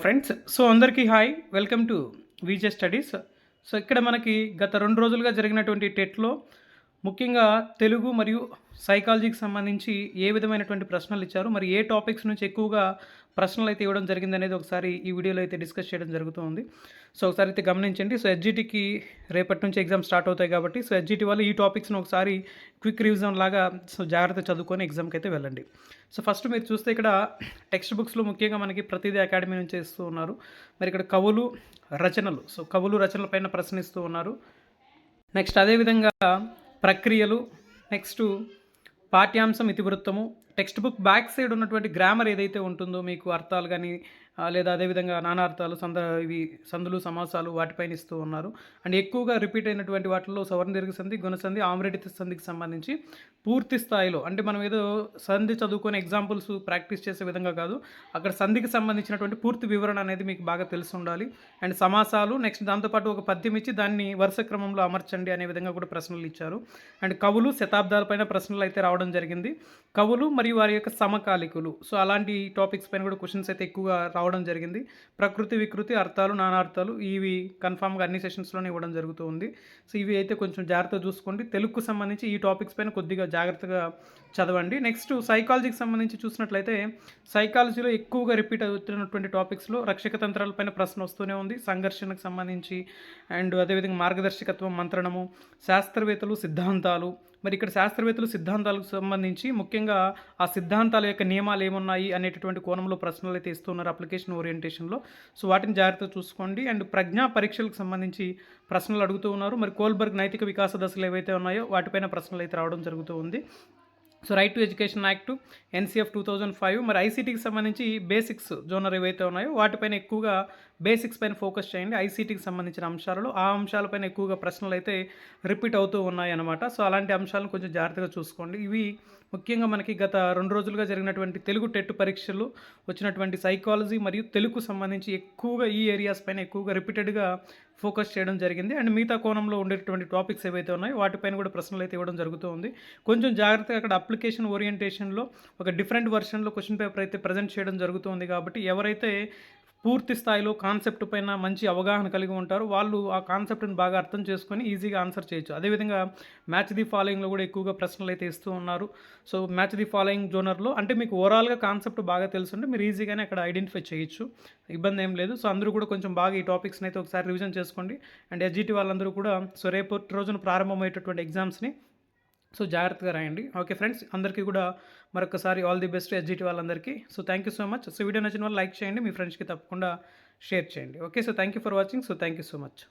Friends so అందరికీ hi. Welcome to VJ studies. So ఇక్కడ మనకి గత రెండు రోజులుగా జరిగినటువంటి టెట్లో ముఖ్యంగా తెలుగు మరియు సైకాలజీకి సంబంధించి ఏ విధమైనటువంటి ప్రశ్నలు ఇచ్చారు మరి ఏ టాపిక్స్ నుంచి ఎక్కువగా ప్రశ్నలు అయితే ఇవ్వడం జరిగింది అనేది ఒకసారి ఈ వీడియోలో అయితే డిస్కస్ చేయడం జరుగుతుంది. సో ఒకసారి అయితే గమనించండి. సో ఎస్జిటికి రేపటి నుంచి ఎగ్జామ్ స్టార్ట్ అవుతాయి కాబట్టి సో ఎస్జిటి వల్ల ఈ టాపిక్స్ని ఒకసారి క్విక్ రివిజన్ లాగా సో జాగ్రత్త చదువుకొని ఎగ్జామ్కి అయితే వెళ్ళండి. సో ఫస్ట్ మీరు చూస్తే ఇక్కడ టెక్స్ట్ బుక్స్లో ముఖ్యంగా మనకి ప్రతిదీ అకాడమీ నుంచి ఇస్తూ ఉన్నారు. మరి ఇక్కడ కవులు రచనలు. సో కవులు రచనల పైన ప్రశ్నిస్తూ ఉన్నారు. నెక్స్ట్ అదేవిధంగా ప్రక్రియలు. నెక్స్ట్ పాఠ్యాంశం ఇతివృత్తము. టెక్స్ట్ బుక్ బ్యాక్ సైడ్ ఉన్నటువంటి గ్రామర్ ఏదైతే ఉంటుందో మీకు అర్థాలు కానీ లేదా అదేవిధంగా నానార్థాలు సంద ఇవి సందులు సమాసాలు వాటిపైన ఇస్తూ ఉన్నారు. అండ్ ఎక్కువగా రిపీట్ అయినటువంటి వాటిల్లో సవర్ణ దీర్ఘ సంధి గుణసంధి ఆమ్రెడిత సంధికి సంబంధించి పూర్తి స్థాయిలో అంటే మనం ఏదో సంధి చదువుకొని ఎగ్జాంపుల్స్ ప్రాక్టీస్ చేసే విధంగా కాదు అక్కడ సంధికి సంబంధించినటువంటి పూర్తి వివరణ అనేది మీకు బాగా తెలిసి ఉండాలి. అండ్ సమాసాలు నెక్స్ట్ దాంతోపాటు ఒక పద్యం ఇచ్చి దాన్ని వరుస క్రమంలో అమర్చండి అనే విధంగా కూడా ప్రశ్నలు ఇచ్చారు. అండ్ కవులు శతాబ్దాలపైన ప్రశ్నలు అయితే రావడం జరిగింది. కవులు మరియు వారి యొక్క సమకాలికులు. సో అలాంటి టాపిక్స్ పైన కూడా క్వశ్చన్స్ అయితే ఎక్కువగా రావడం జరిగింది. ప్రకృతి వికృతి అర్థాలు నానార్థాలు ఇవి కన్ఫామ్గా అన్ని సెషన్స్లోనే ఇవ్వడం జరుగుతూ ఉంది. సో ఇవి అయితే కొంచెం జాగ్రత్తగా చూసుకోండి. తెలుగుకు సంబంధించి ఈ టాపిక్స్ పైన కొద్దిగా జాగ్రత్తగా చదవండి. నెక్స్ట్ సైకాలజీకి సంబంధించి చూసినట్లయితే సైకాలజీలో ఎక్కువగా రిపీట్ అవుతున్నటువంటి టాపిక్స్లో రక్షక తంత్రాలపైన ప్రశ్న వస్తూనే ఉంది. సంఘర్షణకు సంబంధించి అండ్ అదేవిధంగా మార్గదర్శకత్వం మంత్రణము శాస్త్రవేత్తలు సిద్ధాంతాలు మరి ఇక్కడ శాస్త్రవేత్తలు సిద్ధాంతాలకు సంబంధించి ముఖ్యంగా ఆ సిద్ధాంతాల యొక్క నియమాలు ఏమున్నాయి అనేటటువంటి కోణంలో ప్రశ్నలు అయితే ఇస్తున్నారు అప్లికేషన్ ఓరియంటేషన్లో. సో వాటిని జాగ్రత్తగా చూసుకోండి. అండ్ ప్రజ్ఞా పరీక్షలకు సంబంధించి ప్రశ్నలు అడుగుతూ ఉన్నారు. మరి కోల్బర్గ్ నైతిక వికాస దశలు ఏవైతే ఉన్నాయో వాటిపైన ప్రశ్నలు అయితే రావడం జరుగుతూ ఉంది. So right to education act NCF two thousand five మరి ఐసీటీకి సంబంధించి బేసిక్స్ జోనర్ ఏవైతే ఉన్నాయో వాటిపైన ఎక్కువగా బేసిక్స్ పైన ఫోకస్ చేయండి. ఐసీటీకి సంబంధించిన అంశాలలో ఆ అంశాలపైన ఎక్కువగా ప్రశ్నలు అయితే రిపీట్ అవుతూ ఉన్నాయి అన్నమాట సో అలాంటి అంశాలను కొంచెం జాగ్రత్తగా చూసుకోండి. ఇవి ముఖ్యంగా మనకి గత రెండు రోజులుగా జరిగినటువంటి తెలుగు టెట్ పరీక్షలు వచ్చినటువంటి సైకాలజీ మరియు తెలుగు సంబంధించి ఎక్కువగా ఈ ఏరియాస్ పైన ఎక్కువగా రిపీటెడ్గా ఫోకస్ చేయడం జరిగింది. అండ్ మిగతా కోణంలో ఉండేటువంటి టాపిక్స్ ఏవైతే ఉన్నాయో వాటిపైన కూడా ప్రశ్నలు అయితే ఇవ్వడం జరుగుతూ ఉంది. కొంచెం జాగ్రత్తగా అక్కడ అప్లికేషన్ ఓరియంటేషన్లో ఒక డిఫరెంట్ వర్షన్లో క్వశ్చన్ పేపర్ అయితే ప్రజెంట్ చేయడం జరుగుతుంది కాబట్టి ఎవరైతే పూర్తి స్థాయిలో కాన్సెప్ట్ పైన మంచి అవగాహన కలిగి ఉంటారు. వాళ్ళు ఆ కాన్సెప్ట్ని బాగా అర్థం చేసుకొని ఈజీగా ఆన్సర్ చేయొచ్చు. అదేవిధంగా మ్యాచ్ ది ఫాలోయింగ్లో కూడా ఎక్కువగా ప్రశ్నలు అయితే ఇస్తూ ఉన్నారు. సో మ్యాచ్ ది ఫాలోయింగ్ జోనర్లో అంటే మీకు ఓవరాల్గా కాన్సెప్ట్ బాగా తెలుసుంటే మీరు ఈజీగానే అక్కడ ఐడెంటిఫై చేయొచ్చు. ఇబ్బంది ఏం లేదు. సో అందరూ కూడా కొంచెం బాగా ఈ టాపిక్స్ని అయితే ఒకసారి రివిజన్ చేసుకోండి. అండ్ ఎస్జిటి వాళ్ళందరూ కూడా సో రేపు రోజున ప్రారంభమయ్యేటటువంటి ఎగ్జామ్స్ని సో జాగ్రత్తగా రాయండి. ఓకే ఫ్రెండ్స్ అందరికీ కూడా మరొకసారి ఆల్ ది బెస్ట్ ఎస్జిటి వాళ్ళందరికీ. So thank you so much. So video నచ్చిన వాళ్ళు లైక్ చేయండి మీ ఫ్రెండ్స్కి తప్పకుండా షేర్ చేయండి. Okay so thank you for watching. So thank you so much.